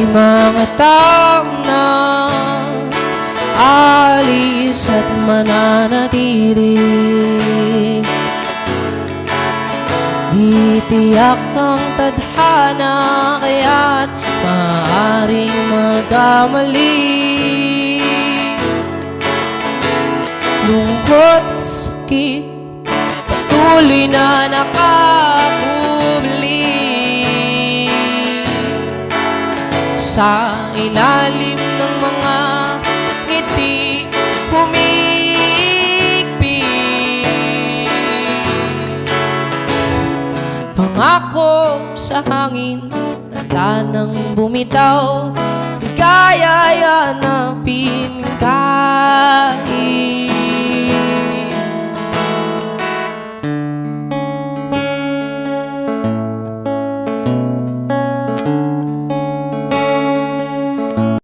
Mga taong na alis at mananatili. Di tiyak ang tadhana kaya't maaaring magkamali Lungkot sakit patuloy na nakakubli Sa ilalim ng mga ngiti humigpit. Pangako sa hangin Nanda nang bumitaw kaya yanapin kahit